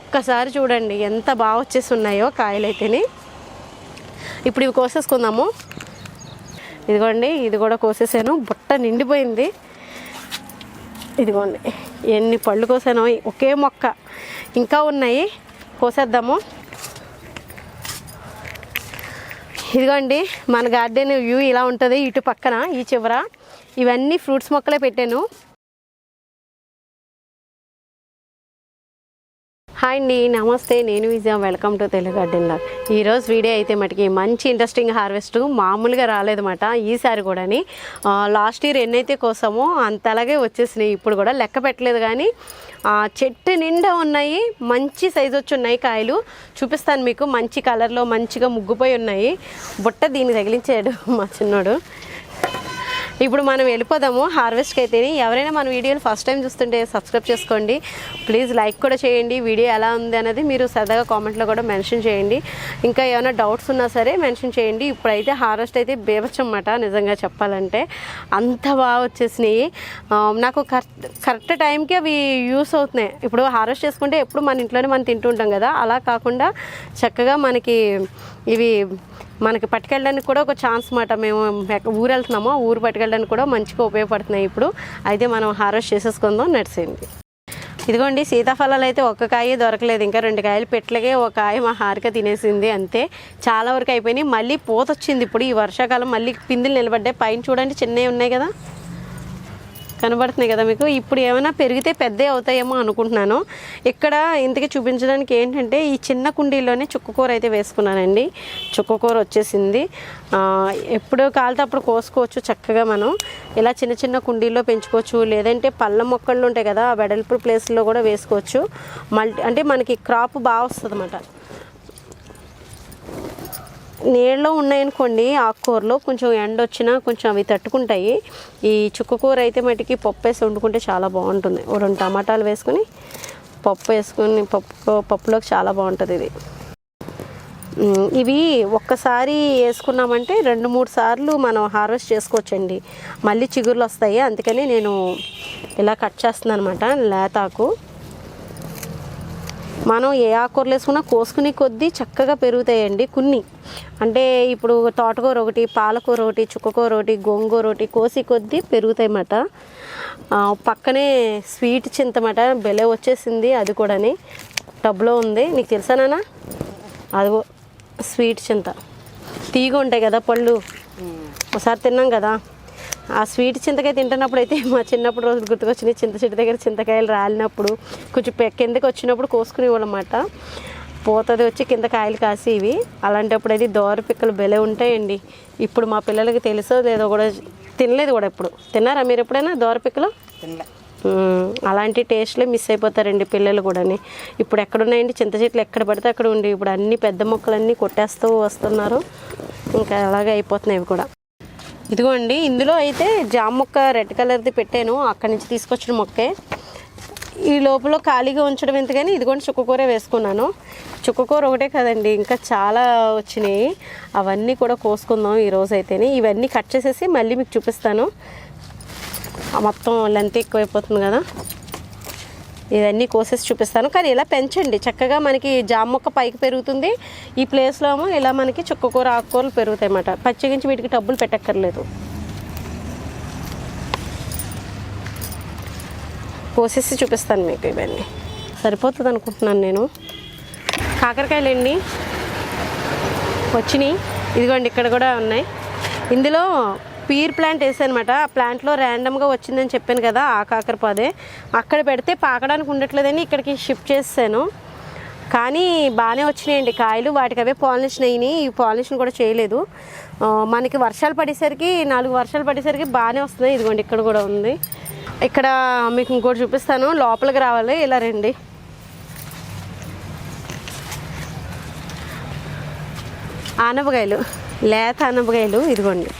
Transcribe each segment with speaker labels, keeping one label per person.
Speaker 1: ఒక్కసారి చూడండి ఎంత బాగా వచ్చేసి ఉన్నాయో కాయలు అయితేనే ఇప్పుడు ఇవి కోసేసుకుందాము. ఇదిగోండి ఇది కూడా కోసేసాను. బుట్ట నిండిపోయింది. ఇదిగోండి ఎన్ని పళ్ళు కోసాను ఒకే మొక్క. ఇంకా ఉన్నాయి కోసేద్దాము. ఇదిగోండి మన గార్డెన్ వ్యూ ఇలా ఉంటుంది ఇటు పక్కన ఈ చివర. ఇవన్నీ ఫ్రూట్స్ మొక్కలే పెట్టాను. హాయ్ అండి నమస్తే నేను Vijaya welcome to Telugu garden log ఈరోజు వీడియో అయితే మటుకి మంచి ఇంట్రెస్టింగ్ హార్వెస్ట్ మామూలుగా రాలేదన్నమాట ఈసారి కూడాని లాస్ట్ ఇయర్ ఎన్నైతే కోసామో అంతలాగే వచ్చేసినాయి. ఇప్పుడు కూడా లెక్క పెట్టలేదు కానీ చెట్టు నిండా ఉన్నాయి. మంచి సైజు వచ్చి ఉన్నాయి కాయలు. చూపిస్తాను మీకు. మంచి కలర్లో మంచిగా ముగ్గుపోయి ఉన్నాయి. బుట్ట దీన్ని తగిలించాడు మా చిన్నోడు. ఇప్పుడు మనం వెళ్ళిపోదాము. హార్వెస్ట్కి అయితే ఎవరైనా మన వీడియోలు ఫస్ట్ టైం చూస్తుంటే సబ్స్క్రైబ్ చేసుకోండి. ప్లీజ్ లైక్ కూడా చేయండి. వీడియో ఎలా ఉంది అనేది మీరు సరదాగా కామెంట్లో కూడా మెన్షన్ చేయండి. ఇంకా ఏమైనా డౌట్స్ ఉన్నా సరే మెన్షన్ చేయండి. ఇప్పుడైతే హార్వెస్ట్ అయితే బేబచ్చమాట నిజంగా చెప్పాలంటే. అంత బాగా వచ్చేసినాయి. నాకు కరెక్ట్ కరెక్ట్ టైంకి అవి యూస్ అవుతున్నాయి. ఇప్పుడు హార్వెస్ట్ చేసుకుంటే ఎప్పుడు మన ఇంట్లోనే మనం తింటూ ఉంటాం కదా. అలా కాకుండా చక్కగా మనకి ఇవి మనకి పట్టుకెళ్ళడానికి కూడా ఒక ఛాన్స్ మాట. మేము ఊరు వెళ్తున్నామో ఊరు పట్టుకెళ్ళడానికి కూడా మంచిగా ఉపయోగపడుతున్నాయి ఇప్పుడు. అయితే మనం హార్వెస్ట్ చేసేసుకుందాం. నడిచింది ఇదిగోండి సీతాఫలాలు అయితే ఒక్క కాయ దొరకలేదు. ఇంకా రెండు కాయలు పెట్లకే ఒక కాయ మా హారిక తినేసింది అంతే. చాలా వరకు అయిపోయినాయి. మళ్ళీ పూత వచ్చింది ఇప్పుడు. ఈ వర్షాకాలం మళ్ళీ పిందులు నిలబడ్డాయి. పైన చూడండి చిన్నవి ఉన్నాయి కదా. కనబడుతున్నాయి కదా మీకు? ఇప్పుడు ఏమైనా పెరిగితే పెద్దవి అవుతాయేమో అనుకుంటున్నాను. ఇక్కడ ఇంతకీ చూపించడానికి ఏంటంటే ఈ చిన్న కుండీలోనే చుక్కకూర అయితే వేసుకున్నానండి. చుక్కకూర వచ్చేసింది. ఎప్పుడు కాలితే అప్పుడు కోసుకోవచ్చు చక్కగా మనం. ఇలా చిన్న చిన్న కుండీల్లో పెంచుకోవచ్చు. లేదంటే పళ్ళ మొక్కలు ఉంటాయి కదా ఆ వెడల్పు ప్లేస్లో కూడా వేసుకోవచ్చు. మల్టీ అంటే మనకి క్రాప్ బాగా వస్తుంది అన్నమాట నీళ్ళలో ఉన్నాయనుకోండి ఆకుకూరలో కొంచెం ఎండ వచ్చినా కొంచెం అవి తట్టుకుంటాయి. ఈ చుక్కకూర అయితే మటుకి పప్పు వేసి వండుకుంటే చాలా బాగుంటుంది. ఓ రెండు టమాటాలు వేసుకుని పప్పు వేసుకుని పప్పు పప్పులోకి చాలా బాగుంటుంది ఇది. ఇవి ఒక్కసారి వేసుకున్నామంటే రెండు మూడు సార్లు మనం హార్వెస్ట్ చేసుకోవచ్చండి. మళ్ళీ చిగుర్లు వస్తాయి. అందుకని నేను ఇలా కట్ చేస్తున్నాను అనమాట లేతాకు మనం ఏ ఆకుకూరలు వేసుకున్నా కోసుకుని కొద్దీ చక్కగా పెరుగుతాయండి కొన్ని. అంటే ఇప్పుడు తోటకూర ఒకటి పాలకూర ఒకటి చుక్కకూర ఒకటి గోంగూర ఒకటి కోసి కొద్దీ పెరుగుతాయి అన్నమాట ఆ, పక్కనే స్వీట్ చింతమాట బెలే వచ్చేసింది అది కూడాని. టబ్లో ఉంది. నీకు తెలుసానా అదిగో స్వీట్ చింత. తీగ ఉంటాయి కదా పళ్ళు. ఒకసారి తిన్నాం కదా? ఆ స్వీట్ చింతకాయ తింటున్నప్పుడు అయితే మా చిన్నప్పుడు రోజులు గుర్తుకొచ్చినాయి. చింత చెట్టు దగ్గర చింతకాయలు రాలినప్పుడు కొంచెం కిందకి వచ్చినప్పుడు కోసుకునేవాళ్ళమాట. పోతుంది వచ్చి కింద కాయలు కాసి ఇవి. అలాంటప్పుడు అయితే దోర పిక్కలు బెలే ఉంటాయండి. ఇప్పుడు మా పిల్లలకి తెలుసో లేదో కూడా తినలేదు కూడా ఎప్పుడు. తిన్నారా మీరు ఎప్పుడైనా దోర పిక్కలు?
Speaker 2: తినలే.
Speaker 1: అలాంటి టేస్ట్లే మిస్ అయిపోతారండి పిల్లలు కూడాని. ఇప్పుడు ఎక్కడున్నాయండి? చింత చెట్లు ఎక్కడ పడితే అక్కడ ఉండి. ఇప్పుడు అన్ని పెద్ద మొక్కలన్నీ కొట్టేస్తూ వస్తున్నారు. ఇంకా అలాగే అయిపోతున్నాయి కూడా. ఇదిగోండి ఇందులో అయితే జామ మొక్క రెడ్ కలర్ది పెట్టాను. అక్కడి నుంచి తీసుకొచ్చిన మొక్కే. ఈ లోపల ఖాళీగా ఉంచడం ఎందుకని ఇదిగోండి చుక్కకూర వేసుకున్నాను. చుక్కకూర ఒకటే కదండి ఇంకా చాలా వచ్చినాయి. అవన్నీ కూడా కోసుకుందాం ఈరోజు అయితేనే. ఇవన్నీ కట్ చేసేసి మళ్ళీ మీకు చూపిస్తాను. ఆ మొత్తం లెంత్ ఎక్కువైపోతుంది కదా. ఇవన్నీ కోసేసి చూపిస్తాను. కానీ ఇలా పెంచండి. చక్కగా మనకి జామ మొక్క పైకి పెరుగుతుంది. ఈ ప్లేస్లో ఏమో ఇలా మనకి చుక్కకూర ఆకుకూరలు పెరుగుతాయి అన్నమాట. పచ్చిగించి వీటికి డబ్బులు పెట్టక్కర్లేదు. కోసేసి చూపిస్తాను మీకు ఇవన్నీ. సరిపోతుంది అనుకుంటున్నాను నేను. కాకరకాయలండి వచ్చినాయి. ఇదిగోండి ఇక్కడ కూడా ఉన్నాయి. ఇందులో పీర్ ప్లాంట్ వేసానమాట. ఆ ప్లాంట్లో ర్యాండమ్గా వచ్చిందని చెప్పాను కదా ఆ కాకరపాదే అక్కడ పెడితే పాకడానికి ఉండట్లేదని ఇక్కడికి షిఫ్ట్ చేసాను కానీ బాగానే వచ్చినాయండి కాయలు. వాటికి అవే పాలినేషన్ అయినాయి. ఈ పాలినేషన్ కూడా చేయలేదు. మనకి వర్షాలు పడేసరికి నాలుగు వర్షాలు పడేసరికి బాగానే వస్తున్నాయి. ఇదిగోండి ఇక్కడ కూడా ఉంది. ఇక్కడ మీకు ఇంకోటి చూపిస్తాను. లోపలికి రావాలి. ఇలా రండి. ఆనపకాయలు. లేత ఆనపకాయలు. ఇదిగోండి.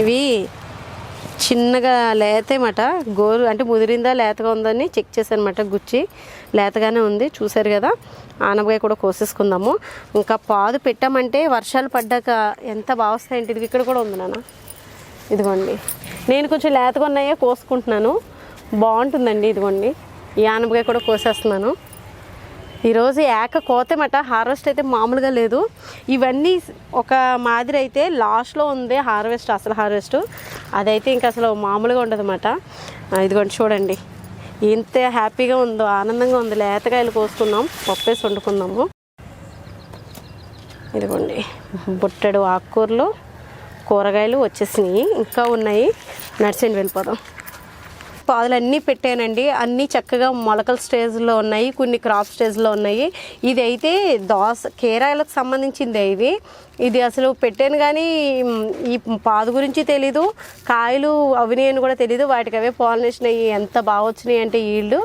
Speaker 1: ఇవి చిన్నగా లేతేమాట గోరు అంటే ముదిరిందా లేతగా ఉందని చెక్ చేశానమాట గుచ్చి. లేతగానే ఉంది చూసారు కదా. ఆనపకాయ కూడా కోసేసుకుందాము. ఇంకా పాదు పెట్టామంటే వర్షాలు పడ్డాక ఎంత బాగా వస్తాయంటే ఇది ఇక్కడ కూడా ఉంది నాన్న. ఇదిగోండి. నేను కొంచెం లేతగా ఉన్నాయే కోసుకుంటున్నాను. బాగుంటుందండి ఇదిగోండి. ఈ ఆనపకాయ కూడా కోసేస్తున్నాను. ఈరోజు ఏక కోతమట. హార్వెస్ట్ అయితే మామూలుగా లేదు. ఇవన్నీ ఒక మాదిరి అయితే లాస్ట్లో ఉంది హార్వెస్ట్ అసలు హార్వెస్ట్. అదైతే ఇంకా అసలు మామూలుగా ఉండదు అన్నమాట ఇదిగోండి చూడండి. ఎంత హ్యాపీగా ఉందో ఆనందంగా ఉంది. లేతకాయలు కోసుకుందాం పప్పేసి వండుకుందాము. ఇదిగోండి. బుట్టడు ఆకుకూరలు కూరగాయలు వచ్చేసినాయి. ఇంకా ఉన్నాయి. నడిచండి వెళ్ళిపోదాం. పాదులు అన్నీ పెట్టానండి. అన్నీ చక్కగా మొలకల స్టేజ్లో ఉన్నాయి. కొన్ని క్రాప్ స్టేజ్లో ఉన్నాయి. ఇది అయితే దోస కేరాలకు సంబంధించింది ఇది. ఇది అసలు పెట్టాను కానీ ఈ పాదు గురించి తెలీదు. కాయలు అవిని అని కూడా తెలీదు. వాటికి అవే పాలినేషన్ అయ్యి ఎంత బాగా వచ్చినాయి అంటే ఈళ్ళు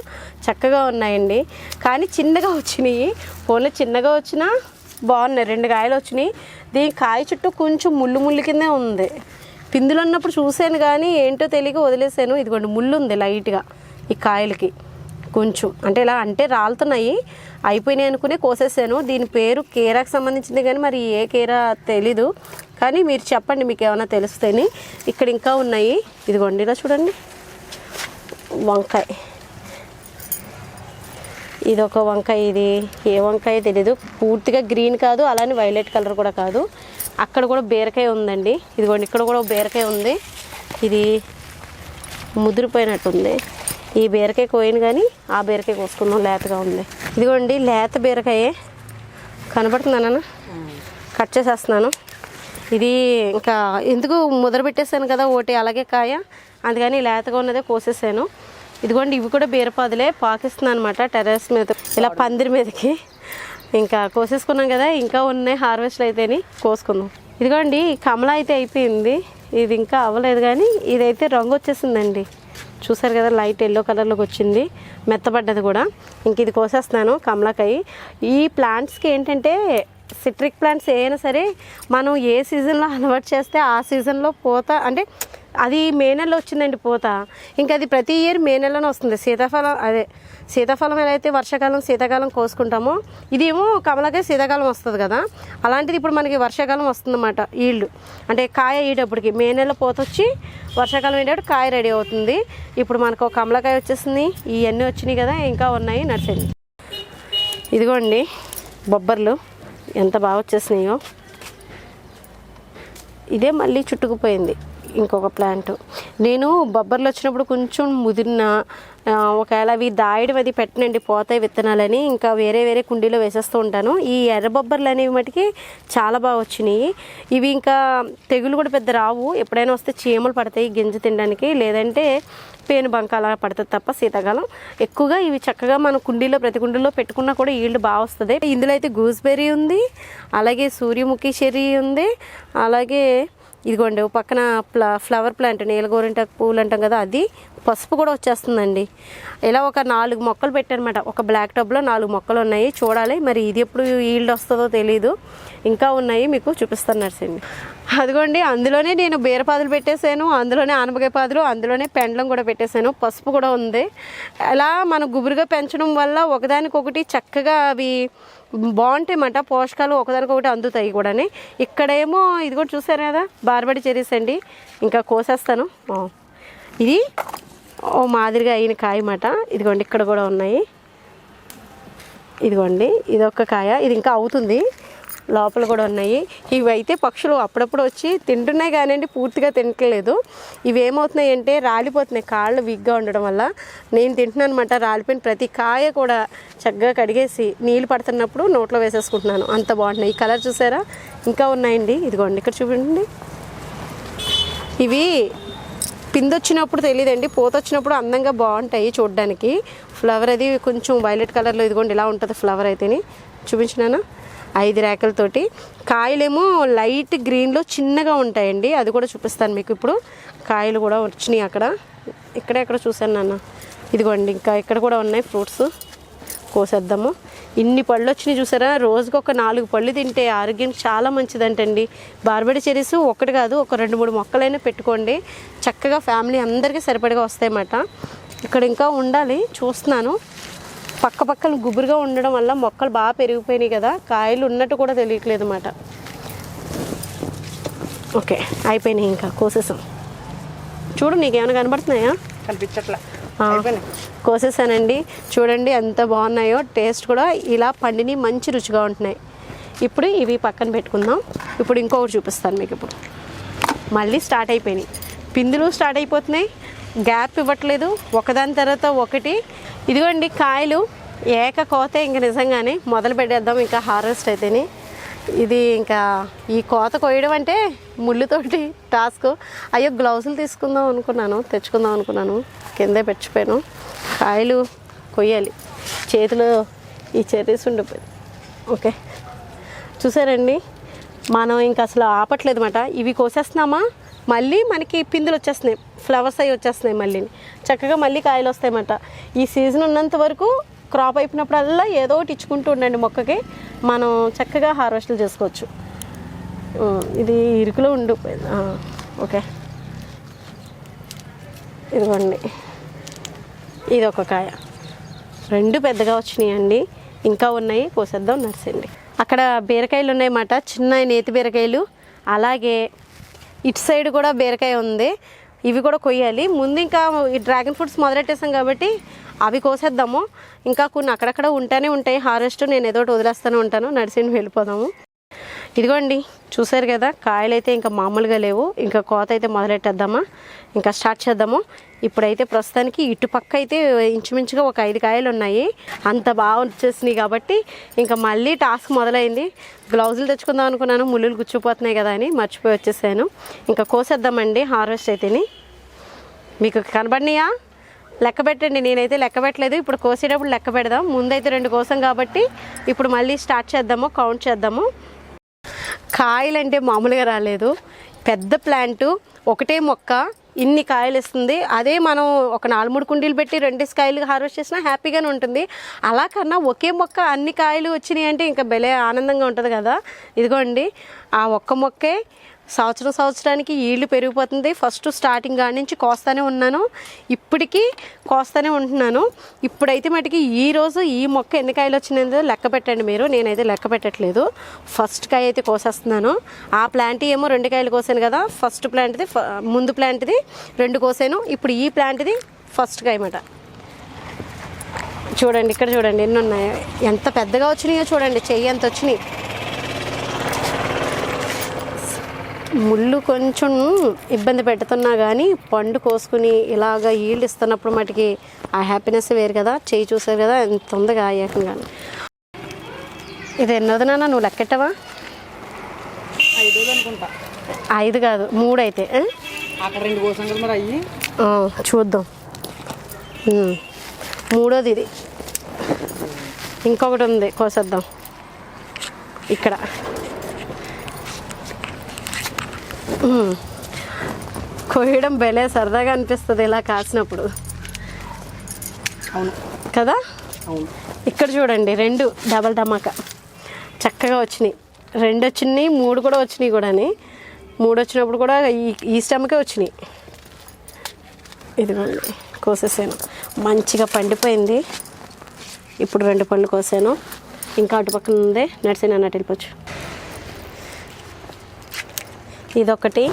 Speaker 1: చక్కగా ఉన్నాయండి. కానీ చిన్నగా వచ్చినాయి. ఫోన్లో చిన్నగా వచ్చినా బాగున్నాయి. రెండు కాయలు వచ్చినాయి. దీని కాయ చుట్టూ కొంచెం ముళ్ళు ముళ్ళు కిందే ఉంది. పిందులు ఉన్నప్పుడు చూశాను కానీ ఏంటో తెలియక వదిలేసాను ఇదిగోండి ముళ్ళు ఉంది లైట్గా ఈ కాయలకి. కొంచెం అంటే ఇలా అంటే రాలుతున్నాయి. అయిపోయినాయి అనుకునే కోసేసాను. దీని పేరు కేరాకు సంబంధించింది కానీ మరి ఏ కేరా తెలీదు. కానీ మీరు చెప్పండి మీకు ఏమైనా తెలుస్తేని. ఇక్కడ ఇంకా ఉన్నాయి. ఇదిగోండి ఇలా చూడండి. వంకాయ. ఇది ఒక వంకాయ ఇది. ఏ వంకాయ తెలీదు. పూర్తిగా గ్రీన్ కాదు అలానే వైలెట్ కలర్ కూడా కాదు. అక్కడ కూడా బీరకాయ ఉందండి. ఇదిగోండి ఇక్కడ కూడా బీరకాయ ఉంది. ఇది ముదిరిపోయినట్టుంది. ఈ బీరకాయ కోయను కానీ ఆ బీరకాయ కోసుకున్నాం లేతగా ఉంది. ఇదిగోండి లేత బీరకాయే. కనబడుతుందా కట్ చేసేస్తున్నాను. ఇది ఇంకా ఎందుకు ముద్ర పెట్టేశాను కదా ఒకటి అలాగే కాయ. అందుకని లేతగా ఉన్నదే కోసేసాను. ఇదిగోండి ఇవి కూడా బీరపాదులే. పాకిస్తున్నాను అనమాట టెర్రస్ మీద ఇలా పందిరి మీదకి. ఇంకా కోసేసుకున్నాం కదా ఇంకా ఉన్నాయి హార్వెస్ట్లు అయితేని కోసుకుందాం. ఇదిగోండి కమల అయితే అయిపోయింది. ఇది ఇంకా అవ్వలేదు కానీ ఇదైతే రంగు వచ్చేసిందండి. చూసారు కదా లైట్ ఎల్లో కలర్లోకి వచ్చింది. మెత్తబడ్డది కూడా. ఇంక ఇది కోసేస్తున్నాను కమలకాయ ఈ ప్లాంట్స్కి ఏంటంటే సిట్రిక్ ప్లాంట్స్ ఏమైనా సరే మనం ఏ సీజన్లో అలవాటు చేస్తే ఆ సీజన్లో పోత అంటే అది మే నెలలో వచ్చిందండి పూత. ఇంకా అది ప్రతి ఇయర్ మే నెలలోనే వస్తుంది. సీతాఫలం అదే సీతాఫలం ఎలా అయితే వర్షాకాలం శీతాకాలం కోసుకుంటామో ఇదేమో కమలకాయ శీతాకాలం వస్తుంది కదా. అలాంటిది ఇప్పుడు మనకి వర్షాకాలం వస్తుందన్నమాట ఈల్డ్. అంటే కాయ అయ్యేటప్పటికి మే నెలలో పూత వచ్చి వర్షాకాలం అయ్యేటప్పుడు కాయ రెడీ అవుతుంది. ఇప్పుడు మనకు కమలకాయ వచ్చేసింది. ఇవన్నీ వచ్చినాయి కదా ఇంకా ఉన్నాయి నర్సరీ ఇదిగోండి బొబ్బర్లు. ఎంత బాగా వచ్చేసినాయో. ఇదే మళ్ళీ చుట్టుకుపోయింది. ఇంకొక ప్లాంట్ నేను బొబ్బర్లు వచ్చినప్పుడు కొంచెం ముదిరిన ఒకవేళ అవి దాయడం అది పెట్టనండి పోతాయి విత్తనాలని ఇంకా వేరే వేరే కుండీలో వేసేస్తూ ఉంటాను. ఈ ఎర్ర బొబ్బర్లు అనేవి మటుకి చాలా బాగా వచ్చినాయి. ఇవి ఇంకా తెగులు కూడా పెద్ద రావు. ఎప్పుడైనా వస్తే చీమలు పడతాయి గింజ తినడానికి లేదంటే పేను బంక అలా పడుతుంది తప్ప శీతాకాలం. ఎక్కువగా ఇవి చక్కగా మన కుండీలో ప్రతి కుండీలో పెట్టుకున్నా కూడా ఈల్డ్ బాగా వస్తుంది. ఇందులో అయితే గూస్బెర్రీ ఉంది అలాగే సూర్యముఖి చెర్రీ ఉంది అలాగే ఇదిగోండి పక్కన ఫ్లవర్ ప్లాంట్ నీలగోరింటాకు పూలు అంటాం కదా అది పసుపు కూడా వచ్చేస్తుందండి. ఇలా ఒక నాలుగు మొక్కలు పెట్టానమాట. ఒక బ్లాక్ టబ్లో నాలుగు మొక్కలు ఉన్నాయి. చూడాలి. మరి ఇది ఎప్పుడు ఈల్డ్ వస్తుందో తెలియదు ఇంకా ఉన్నాయి. మీకు చూపిస్తాను నర్సండి అదిగోండి. అందులోనే నేను బీరపాదులు పెట్టేశాను. అందులోనే ఆనపకాయ పాదులు అందులోనే పెండ్లం కూడా పెట్టేశాను. పసుపు కూడా ఉంది. అలా మనం గుబురుగా పెంచడం వల్ల ఒకదానికొకటి చక్కగా అవి బాగుంటాయన్నమాట. పోషకాలు ఒకదానికొకటి అందుతాయి కూడాని. ఇక్కడేమో ఇది కూడా చూసారు కదా? బార్బడి చెరీస్ అండి. ఇంకా కోసేస్తాను. ఇది ఓ మాదిరిగా అయిన కాయ మాట. ఇదిగోండి ఇక్కడ కూడా ఉన్నాయి. ఇదిగోండి ఇది ఒక కాయ. ఇది ఇంకా అవుతుంది. లోపల కూడా ఉన్నాయి. ఇవి అయితే పక్షులు అప్పుడప్పుడు వచ్చి తింటున్నాయి కానివ్వండి పూర్తిగా తినట్లేదు. ఇవి ఏమవుతున్నాయి అంటే రాలిపోతున్నాయి. కాళ్ళు విగ్గా ఉండడం వల్ల నేను తింటున్నాను అనమాట రాలిపోయిన ప్రతి కాయ కూడా చక్కగా కడిగేసి నీళ్ళు పడుతున్నప్పుడు నోట్లో వేసేసుకుంటున్నాను. అంత బాగుంటున్నాయి. ఈ కలర్ చూసారా? ఇంకా ఉన్నాయండి. ఇదిగోండి ఇక్కడ చూపించండి ఇవి పిందొచ్చినప్పుడు తెలియదండి పూత వచ్చినప్పుడు అందంగా బాగుంటాయి చూడడానికి. ఫ్లవర్ అది కొంచెం వైలెట్ కలర్లో ఇదిగోండి ఇలా ఉంటుంది ఫ్లవర్ అయితేని. చూపించినానా? ఐదు రేకలతోటి కాయలేమో లైట్ గ్రీన్లో చిన్నగా ఉంటాయండి అది కూడా చూపిస్తాను మీకు ఇప్పుడు. కాయలు కూడా వచ్చినాయి అక్కడ. ఇక్కడే ఎక్కడ చూశాను నాన్న. ఇదిగోండి ఇంకా ఇక్కడ కూడా ఉన్నాయి ఫ్రూట్స్ కోసేద్దాము. ఇన్ని పళ్ళు వచ్చినాయి చూసారా? రోజుకి ఒక నాలుగు పళ్ళు తింటే ఆరోగ్యం చాలా మంచిదంటండి. బార్బడి చెరీస్ ఒకటి కాదు ఒక రెండు మూడు మొక్కలైనా పెట్టుకోండి. చక్కగా ఫ్యామిలీ అందరికీ సరిపడగా వస్తాయన్నమాట. ఇక్కడ ఇంకా ఉండాలి చూస్తున్నాను. పక్క పక్కన గుబురుగా ఉండడం వల్ల మొక్కలు బాగా పెరిగిపోయినాయి కదా. కాయలు ఉన్నట్టు కూడా తెలియట్లేదు అన్నమాట ఓకే అయిపోయినాయి ఇంకా. కోసేసాం. చూడు నీకేమైనా కనబడుతున్నాయా?
Speaker 2: కనిపించట్లే.
Speaker 1: కోసేసానండి. చూడండి ఎంత బాగున్నాయో. టేస్ట్ కూడా ఇలా పండిని మంచి రుచిగా ఉంటున్నాయి. ఇప్పుడు ఇవి పక్కన పెట్టుకుందాం. ఇప్పుడు ఇంకొకటి చూపిస్తాను మీకు ఇప్పుడు. మళ్ళీ స్టార్ట్ అయిపోయినాయి. పిందులు స్టార్ట్ అయిపోతున్నాయి. గ్యాప్ ఇవ్వట్లేదు. ఒకదాని తర్వాత ఒకటి. ఇదిగోండి కాయలు. ఏక కోతే ఇంక నిజంగానే మొదలు పెట్టేద్దాం ఇంకా హార్వెస్ట్ అయితేనే. ఇది ఇంకా ఈ కోత కొయ్యడం అంటే ముళ్ళుతోటి టాస్క్. అయ్యో గ్లౌజులు తీసుకుందాం అనుకున్నాను తెచ్చుకుందాం అనుకున్నాను. కిందే పెట్టుపోయాను. కాయలు కొయ్యాలి. చేతిలో ఈ చెర్రీస్ ఉండిపోయింది ఓకే. చూసారండి? మనం ఇంకా అసలు ఆపట్లేదు అనమాట ఇవి కోసేస్తున్నామా? మళ్ళీ మనకి పిందులు వచ్చేస్తున్నాయి. ఫ్లవర్స్ అవి వచ్చేస్తున్నాయి మళ్ళీ చక్కగా మళ్ళీ కాయలు వస్తాయన్నమాట. ఈ సీజన్ ఉన్నంత వరకు క్రాప్ అయిపోయినప్పుడల్లా ఏదో ఒకటి ఇచ్చుకుంటూ ఉండండి మొక్కకి. మనం చక్కగా హార్వెస్ట్లు చేసుకోవచ్చు. ఇది ఇరుకులో ఉండిపోయింది ఓకే. ఇదిగోండి. ఇది ఒక కాయ. రెండు పెద్దగా వచ్చినాయండి. ఇంకా ఉన్నాయి. కోసేద్దాం నర్సండి అక్కడ బీరకాయలు ఉన్నాయన్నమాట. చిన్న నేతి బీరకాయలు. అలాగే ఇటు సైడ్ కూడా బీరకాయ ఉంది. ఇవి కూడా కొయ్యాలి. ముందు ఇంకా ఈ డ్రాగన్ ఫ్రూట్స్ మొదలెట్టేసాం కాబట్టి అవి కోసేద్దాము. ఇంకా కొన్ని అక్కడక్కడ ఉంటానే ఉంటాయి. హార్వెస్ట్ నేను ఏదో వదిలేస్తూనే ఉంటాను. నడిచి వెళ్ళిపోదాము. ఇదిగోండి చూసారు కదా కాయలు అయితే ఇంకా మామూలుగా లేవు. ఇంకా కోత అయితే మొదలెట్టేద్దామా? ఇంకా స్టార్ట్ చేద్దాము. ఇప్పుడైతే ప్రస్తుతానికి ఇటుపక్క అయితే ఇంచుమించుగా ఒక ఐదు కాయలు ఉన్నాయి. అంత బాగా వచ్చేసినాయి కాబట్టి ఇంకా మళ్ళీ టాస్క్ మొదలైంది. గ్లౌజులు తెచ్చుకుందాం అనుకున్నాను. ముళ్ళులు గుచ్చిపోతున్నాయి కదా అని మర్చిపోయి వచ్చేసాను. ఇంకా కోసేద్దామండి హార్వెస్ట్ అయితేని. మీకు కనబడినాయా? లెక్క పెట్టండి నేనైతే లెక్క పెట్టలేదు. ఇప్పుడు కోసేటప్పుడు లెక్క పెడదాం. ముందైతే రెండు కోసం కాబట్టి ఇప్పుడు మళ్ళీ స్టార్ట్ చేద్దాము కౌంట్ చేద్దాము. కాయలు అంటే మామూలుగా రాలేదు. పెద్ద ప్లాంటు ఒకటే మొక్క ఇన్ని కాయలు ఇస్తుంది. అదే మనం ఒక నాలుగు మూడు కుండీలు పెట్టి రెండు కాయలు హార్వెస్ట్ చేసినా హ్యాపీగానే ఉంటుంది. అలా కన్నా ఒకే మొక్క అన్ని కాయలు వచ్చినాయి అంటే ఇంకా భలే ఆనందంగా ఉంటుంది కదా. ఇదిగోండి ఆ ఒక్క మొక్కే సంవత్సరం సంవత్సరానికి ఈళ్ళు పెరిగిపోతుంది. ఫస్ట్ స్టార్టింగ్ కాడి నుంచి కోస్తానే ఉన్నాను. ఇప్పటికీ కోస్తానే ఉంటున్నాను. ఇప్పుడైతే మటుకి ఈ రోజు ఈ మొక్క ఎన్ని కాయలు వచ్చినాయో లెక్క పెట్టండి మీరు. నేనైతే లెక్క పెట్టట్లేదు. ఫస్ట్ కాయ అయితే కోసేస్తున్నాను. ఆ ప్లాంట్ ఏమో రెండు కాయలు కోసాను కదా. ఫస్ట్ ప్లాంట్ది ముందు ప్లాంట్ది రెండు కోసాను. ఇప్పుడు ఈ ప్లాంట్ది ఫస్ట్ కాయ అన్నమాట. చూడండి ఇక్కడ చూడండి ఎన్ని ఉన్నాయో. ఎంత పెద్దగా వచ్చినాయో చూడండి. చెయ్యి ఎంత వచ్చినాయి. ముళ్ళు కొంచెం ఇబ్బంది పెడుతున్నా కానీ పండు కోసుకుని ఇలాగ ఈల్డ్ ఇస్తున్నప్పుడు మటుకి ఆ హ్యాపీనెస్ వేరు కదా. చేయి చూసారు కదా ఎంత ఉందిగా ఏకంగా. ఇది ఎన్నోది నాన్న? నువ్వు లెక్కెట్టవా?
Speaker 2: ఐదు వేలు అనుకుంటా.
Speaker 1: ఐదు కాదు మూడు అయితే చూద్దాం. మూడోది ఇది. ఇంకొకటి ఉంది కోసేద్దాం. ఇక్కడ. కోయడం భలే సరదాగా అనిపిస్తుంది ఇలా కాసినప్పుడు.
Speaker 2: అవును.
Speaker 1: కదా?
Speaker 2: అవును.
Speaker 1: ఇక్కడ చూడండి రెండు డబల్ ధమాకా. చక్కగా వచ్చినాయి. రెండు వచ్చినాయి మూడు కూడా వచ్చినాయి కూడాని. మూడు వచ్చినప్పుడు కూడా ఈ ఈ స్టమ్కే వచ్చినాయి. ఇదిగోండి కోసేసాను. మంచిగా పండిపోయింది. ఇప్పుడు రెండు పళ్ళు కోసాను. ఇంకా అటు పక్కన ఉంది అన్నట్టు వెళ్ళిపోవచ్చు. ఇదొకటి.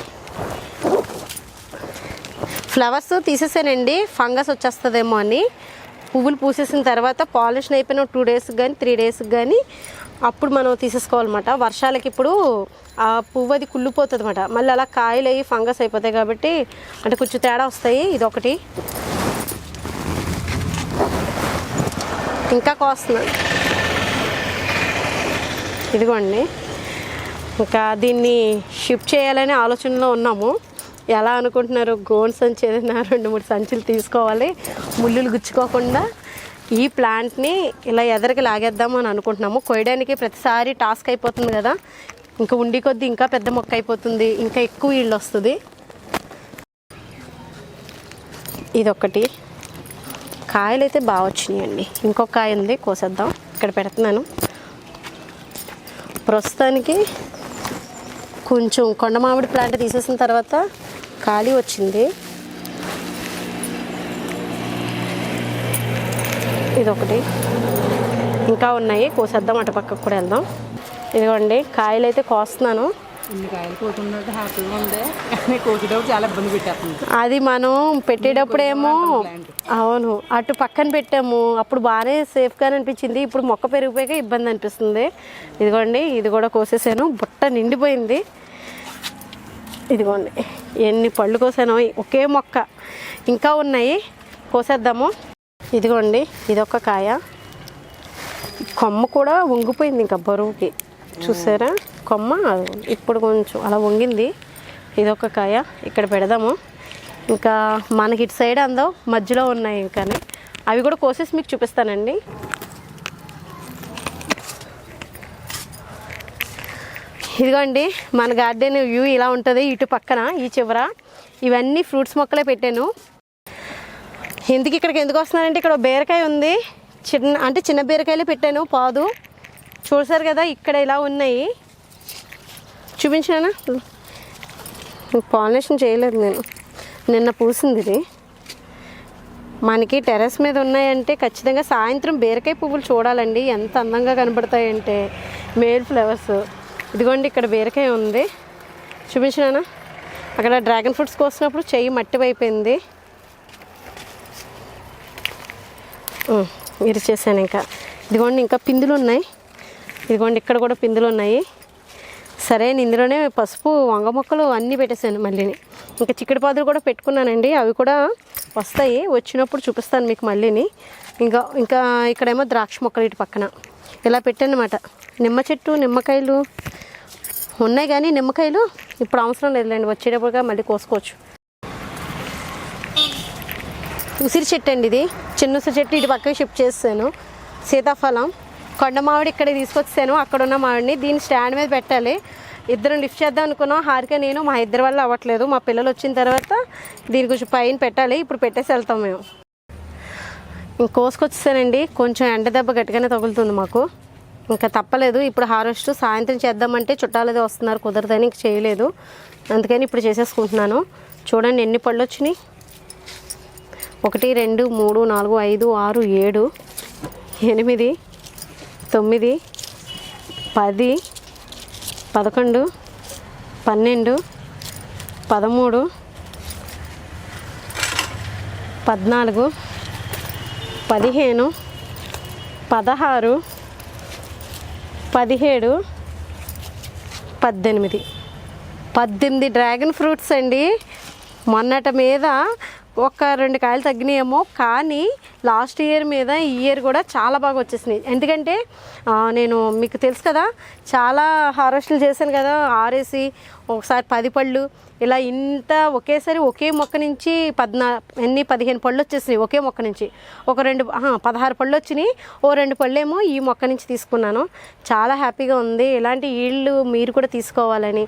Speaker 1: ఫ్లవర్స్ తీసేసానండి ఫంగస్ వచ్చేస్తుందేమో అని. పువ్వులు పూసేసిన తర్వాత పాలిషన్ అయిపోయిన టూ డేస్కి కానీ త్రీ డేస్కి కానీ అప్పుడు మనం తీసేసుకోవాలన్నమాట. వర్షాలకి ఇప్పుడు ఆ పువ్వు అది కుళ్ళిపోతుంది అనమాట మళ్ళీ అలా కాయలు అయ్యి ఫంగస్ అయిపోతాయి కాబట్టి అంటే కొంచెం తేడా వస్తాయి. ఇదొకటి. ఇంకా కోస్తున్నాను. ఇదిగోండి. ఇంకా దీన్ని షిఫ్ట్ చేయాలనే ఆలోచనలో ఉన్నాము. ఎలా అనుకుంటున్నారు గోన్ సంచి ఏదైనా రెండు మూడు సంచులు తీసుకోవాలి. ముళ్ళులు గుచ్చుకోకుండా ఈ ప్లాంట్ని ఇలా ఎదరికి లాగేద్దాం అని అనుకుంటున్నాము. కొయ్యడానికి ప్రతిసారి టాస్క్ అయిపోతుంది కదా. ఇంకా ఉండి కొద్దీ ఇంకా పెద్ద మొక్క అయిపోతుంది. ఇంకా ఎక్కువ ఇళ్ళు వస్తుంది. ఇదొకటి కాయలు అయితే బాగా వచ్చినాయండి. ఇంకొక కాయ ఉంది కోసేద్దాం. ఇక్కడ పెడుతున్నాను. ప్రస్తుతానికి కొంచెం కొండ మామిడి ప్లాంట్ తీసేసిన తర్వాత ఖాళీ వచ్చింది. ఇదొకటి. ఇంకా ఉన్నాయి. కోసేద్దాం అటు పక్కకు కూడా వెళ్దాం. ఇదిగోండి కాయలు అయితే కోస్తున్నాను. అది మనం పెట్టేటప్పుడేమో అవును అటు పక్కన పెట్టాము. అప్పుడు బాగానే సేఫ్గానే అనిపించింది. ఇప్పుడు మొక్క పెరిగిపోయాక ఇబ్బంది అనిపిస్తుంది. ఇదిగోండి ఇది కూడా కోసేసాను. బుట్ట నిండిపోయింది. ఇదిగోండి ఎన్ని పళ్ళు కోసానో. ఒకే మొక్క. ఇంకా ఉన్నాయి. కోసేద్దాము. ఇదిగోండి ఇదొక కాయ. కొమ్మ కూడా వంగిపోయింది ఇంకా బరువుకి. చూసారా? కొమ్మ ఇప్పుడు కొంచెం అలా వంగింది. ఇదొక కాయ. ఇక్కడ పెడదాము. ఇంకా మనకి ఇటు సైడ్ అందో మధ్యలో ఉన్నాయి ఇంకా అవి కూడా కోసేసి మీకు చూపిస్తానండి. ఇదిగోండి మన గార్డెన్ వ్యూ ఇలా ఉంటుంది ఇటు పక్కన ఈ చివర. ఇవన్నీ ఫ్రూట్స్ మొక్కలే పెట్టాను. ఎందుకు ఇక్కడికి ఎందుకు వస్తున్నానంటే ఇక్కడ బీరకాయ ఉంది. చిన్న అంటే చిన్న బీరకాయలే పెట్టాను పాదు. చూసారు కదా ఇక్కడ ఇలా ఉన్నాయి. చూపించానా? పాలినేషన్ చేయలేదు నేను. నిన్న పూసింది ఇది. మనకి టెర్రస్ మీద ఉన్నాయంటే ఖచ్చితంగా సాయంత్రం బీరకాయ పువ్వులు చూడాలండి. ఎంత అందంగా కనబడతాయంటే. Male flowers. ఇదిగోండి ఇక్కడ బీరకాయ ఉంది. చూపించినానా అక్కడ డ్రాగన్ ఫ్రూట్స్ కోసినప్పుడు చెయ్యి మట్టి ఇరిచేసాను మీరు చేశాను ఇంకా. ఇదిగోండి ఇంకా పిందులు ఉన్నాయి. ఇదిగోండి ఇక్కడ కూడా పిందులు ఉన్నాయి. సరే నేను ఇందులోనే పసుపు వంగ మొక్కలు అన్నీ పెట్టేశాను మళ్ళీని. ఇంకా చిక్కడి పాదులు కూడా పెట్టుకున్నానండి. అవి కూడా వస్తాయి. వచ్చినప్పుడు చూపిస్తాను మీకు మళ్ళీని. ఇంకా ఇంకా ఇక్కడేమో ద్రాక్ష మొక్కలు ఇటు పక్కన. ఇలా పెట్టానమాట. నిమ్మ చెట్టు నిమ్మకాయలు ఉన్నాయి కానీ నిమ్మకాయలు ఇప్పుడు అవసరం లేదులేండి. వచ్చేటప్పుడుగా మళ్ళీ కోసుకోవచ్చు. ఉసిరి చెట్టు అండి ఇది. చిన్న ఉసిరి చెట్టు ఇటు పక్కకి షిఫ్ట్ చేస్తాను. సీతాఫలం. కొండ మామిడి ఇక్కడ తీసుకొచ్చాను. అక్కడ ఉన్న మామిడిని దీన్ని స్టాండ్ మీద పెట్టాలి. ఇద్దరం లిఫ్ట్ చేద్దాం అనుకున్నాం. హారిక నేను మా ఇద్దరి వల్ల అవ్వట్లేదు. మా పిల్లలు వచ్చిన తర్వాత దీని కొంచెం పైన పెట్టాలి. ఇప్పుడు పెట్టేసి వెళ్తాం మేము. ఇంక కోసుకొచ్చేసానండి. కొంచెం ఎండ దెబ్బ గట్టిగానే తగులుతుంది మాకు. ఇంకా తప్పలేదు. ఇప్పుడు హార్వెస్ట్ సాయంత్రం చేద్దామంటే చుట్టాలదే వస్తున్నారు. కుదరదని ఇంక చేయలేదు. అందుకని ఇప్పుడు చేసేసుకుంటున్నాను. చూడండి ఎన్ని పళ్ళు వచ్చినాయి. ఒకటి రెండు మూడు నాలుగు ఐదు ఆరు ఏడు ఎనిమిది తొమ్మిది పది పదకొండు పన్నెండు పదమూడు పద్నాలుగు పదిహేను పదహారు పదిహేడు పద్దెనిమిది. పద్దెనిమిది డ్రాగన్ ఫ్రూట్స్ అండి. మొన్నట మీద ఒక రెండు కాయలు తగ్గినాయేమో కానీ లాస్ట్ ఇయర్ మీద ఈ ఇయర్ కూడా చాలా బాగా వచ్చేసినాయి. ఎందుకంటే నేను మీకు తెలుసు కదా చాలా హార్వెస్ట్లు చేశాను కదా ఆరేసి ఒకసారి పది పళ్ళు. ఇలా ఇంత ఒకేసారి ఒకే మొక్క నుంచి పద్నా ఎన్ని? పదిహేను పళ్ళు వచ్చేసినాయి ఒకే మొక్క నుంచి. ఒక రెండు పదహారు పళ్ళు వచ్చినాయి. ఓ రెండు పళ్ళేమో ఈ మొక్క నుంచి తీసుకున్నాను. చాలా హ్యాపీగా ఉంది. ఇలాంటి ఈళ్ళు మీరు కూడా తీసుకోవాలని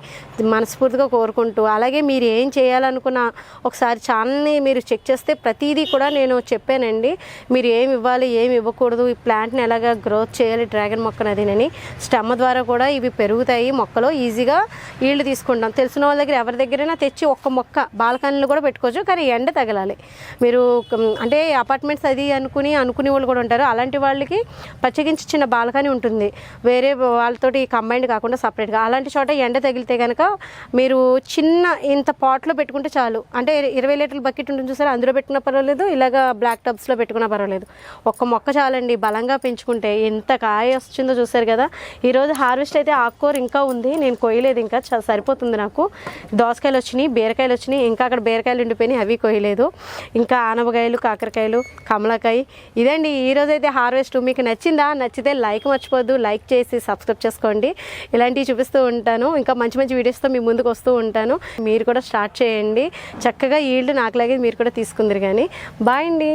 Speaker 1: మనస్ఫూర్తిగా కోరుకుంటూ. అలాగే మీరు ఏం చేయాలనుకున్న ఒకసారి ఛానల్ని మీరు చెక్ చేస్తే ప్రతిదీ కూడా నేను చెప్పానండి. మీరు ఏమి ఇవ్వాలి ఏమి ఇవ్వకూడదు ఈ ప్లాంట్ని ఎలాగ గ్రోత్ చేయాలి డ్రాగన్ మొక్కనదినని స్టమ్ ద్వారా కూడా ఇవి పెరుగుతాయి. మొక్కలు ఈజీగా ఈళ్ళు తీసుకుంటాం తెలిసిన వాళ్ళ దగ్గర ఎవరి దగ్గరైనా తెచ్చి ఒక్క మొక్క బాల్కనీలు కూడా పెట్టుకోవచ్చు కానీ ఎండ తగలాలి. మీరు అంటే అపార్ట్మెంట్స్ అది అనుకుని అనుకునే వాళ్ళు కూడా ఉంటారు. అలాంటి వాళ్ళకి ప్రత్యేకించి చిన్న బాల్కనీ ఉంటుంది. వేరే వాళ్ళతోటి కంబైండ్ కాకుండా సపరేట్గా అలాంటి చోట ఎండ తగిలితే కనుక మీరు చిన్న ఇంత పాట్లో పెట్టుకుంటే చాలు. అంటే ఇరవై లీటర్ల బకెట్ ఉంటుంది చూసారా? అందులో పెట్టుకున్నా పర్వాలేదు ఇలాగ బ్లాక్ టబ్స్లో పెట్టుకున్నా పర్వాలేదు. ఒక్క మొక్క చాలండి. బలంగా పెంచుకుంటే ఎంత కాయ వస్తుందో చూసారు కదా? ఈరోజు హార్వెస్ట్ అయితే ఆకుకూర ఇంకా ఉంది. నేను కొయ్యలేదు ఇంకా. చ- సరిపోతుంది నాకు. దోసకాయలు వచ్చినాయి బీరకాయలు వచ్చినాయి ఇంకా అక్కడ బీరకాయలు ఉండిపోయినాయి అవి కొయ్యలేదు. ఇంకా ఆనపకాయలు కాకరకాయలు కమలకాయ. ఇదండి ఈరోజు అయితే హార్వెస్ట్. మీకు నచ్చిందా? నచ్చితే లైక్ మర్చిపోద్దు. లైక్ చేసి సబ్స్క్రైబ్ చేసుకోండి. ఇలాంటివి చూపిస్తూ ఉంటాను. ఇంకా మంచి మంచి వీడియోస్తో మీ ముందుకు వస్తూ ఉంటాను. మీరు కూడా స్టార్ట్ చేయండి. చక్కగా ఈల్డ్ నాకులాగే మీరు కూడా తీసుకుందరు కానీ. బాయ్ అండి.